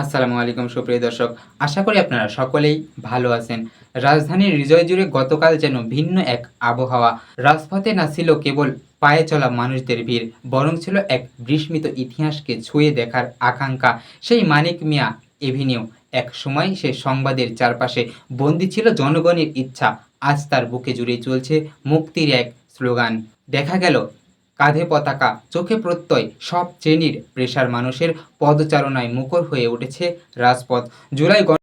আসসালামু আলাইকুম সুপ্রিয় দর্শক, আশা করি আপনারা সকলেই ভালো আছেন। রাজধানীর হৃদয় জুড়ে গতকাল যেন ভিন্ন এক আবহাওয়া। রাজপথে না ছিল কেবল পায়ে চলা মানুষদের ভিড়, বরং ছিল এক বিস্মিত ইতিহাসকে ছুঁয়ে দেখার আকাঙ্ক্ষা। সেই মানিক মিয়া এভিনিউ, এক সময় সে সংবাদের চারপাশে বন্দী ছিল জনগণের ইচ্ছা, আজ তার বুকে জুড়ে চলছে মুক্তির এক স্লোগান। দেখা গেল কাঁধে পতাকা, চোখে প্রত্যয়, সব শ্রেণির প্রেশার মানুষের পদচারণায় মুখর হয়ে উঠেছে রাজপথ। জুলাই গণ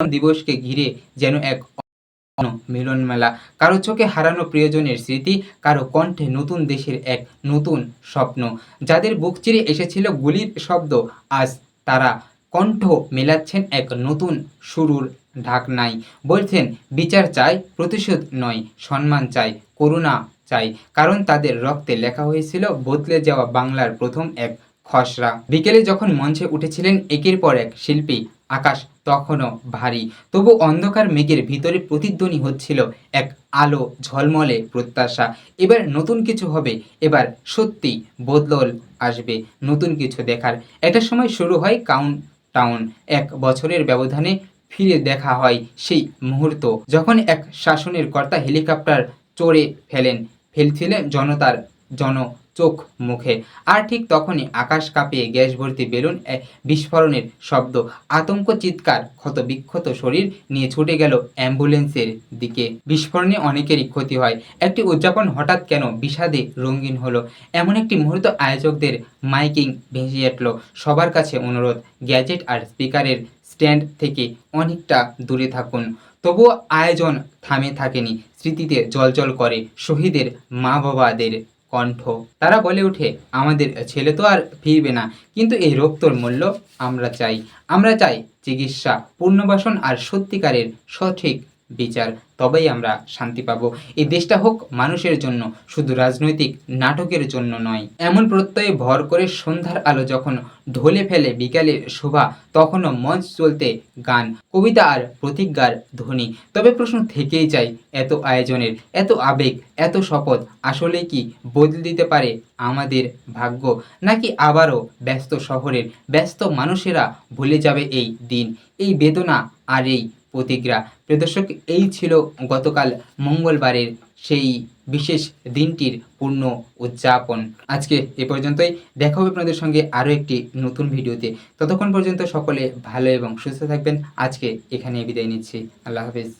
দিবসকে ঘিরে যেন এক মিলন মেলা কারও চোখে হারানো প্রিয়জনের স্মৃতি, কারও কণ্ঠে নতুন দেশের এক নতুন স্বপ্ন। যাদের বুক চিরে এসেছিল গুলির শব্দ, আজ তারা কণ্ঠ মেলাচ্ছেন এক নতুন শুরুর ঢাকনাই বলছেন, বিচার চাই, প্রতিশোধ নয়, সম্মান চাই, করুণা চাই। কারণ তাদের রক্তে লেখা হয়েছিল, বদলে যাওয়া বাংলার প্রথম এক খসড়া। বিকেলে যখন মঞ্চে উঠেছিলেন একের পর এক শিল্পী, আকাশ তখনও ভারী। তবু অন্ধকার মেঘের ভিতরে প্রতিধ্বনি হচ্ছিল এক আলো ঝলমলে প্রত্যাশা। এবার নতুন কিছু হবে, এবার সত্যি বদল আসবে নতুন কিছু দেখার। একটা সময় শুরু হয় কাউন্ট টাউন এক বছরের ব্যবধানে ফিরে দেখা হয় সেই মুহূর্ত। যখন এক শাসনের কর্তা হেলিকপ্টার চড়ে ফেলেন ফেলছিলেন জনতার জন চোখ মুখে। আর ঠিক তখনই আকাশ কাঁপিয়ে গ্যাস ভর্তি বেলুন বিস্ফোরণের শব্দ, আতঙ্ক, চিৎকার, ক্ষত বিক্ষত শরীর নিয়ে ছুটে গেল অ্যাম্বুলেন্সের দিকে। বিস্ফোরণে অনেকেরই ক্ষতি হয়। একটি উদযাপন হঠাৎ কেন বিষাদে রঙিন হলো? এমন একটি মুহূর্ত আয়োজকদের মাইকিং ভেসে উঠল। সবার কাছে অনুরোধ, গ্যাজেট আর স্পিকারের স্ট্যান্ড থেকে অনেকটা দূরে থাকুন। তবুও আয়োজন থামে থাকেনি, স্মৃতিতে জলজল করে শহীদের মা বাবাদের কণ্ঠ। তারা বলে ওঠে, আমাদের ছেলে তো আর ফিরবে না, কিন্তু এই রক্তর মূল্য আমরা চাই। আমরা চাই চিকিৎসা, পুনর্বাসন আর সত্যিকারের সঠিক বিচার, তবেই আমরা শান্তি পাবো। এই দেশটা হোক মানুষের জন্য, শুধু রাজনৈতিক নাটকের জন্য নয়। এমন প্রত্যয়ে ভর করে সন্ধ্যার আলো যখন ঢলে ফেলে বিকালের শোভা, তখনও মঞ্চ চলতে গান, কবিতা আর প্রতিজ্ঞার ধ্বনি। তবে প্রশ্ন থেকেই যায়, এত আয়োজনের, এত আবেগ, এত শপথ, আসলে কি বদলে দিতে পারে আমাদের ভাগ্য? নাকি আবারও ব্যস্ত শহরের, ব্যস্ত মানুষেরা ভুলে যাবে এই দিন? এই বেদনা আর এই প্রতিজ্ঞা প্রদর্শক এই ছিল গতকাল মঙ্গলবারের সেই বিশেষ দিনটির পূর্ণ উদযাপন। আজকে এ পর্যন্তই। দেখা হবে আপনাদের সঙ্গে আরও একটি নতুন ভিডিওতে। ততক্ষণ পর্যন্ত সকলে ভালো এবং সুস্থ থাকবেন। আজকে এখানে বিদায় নিচ্ছি। আল্লাহ হাফিজ।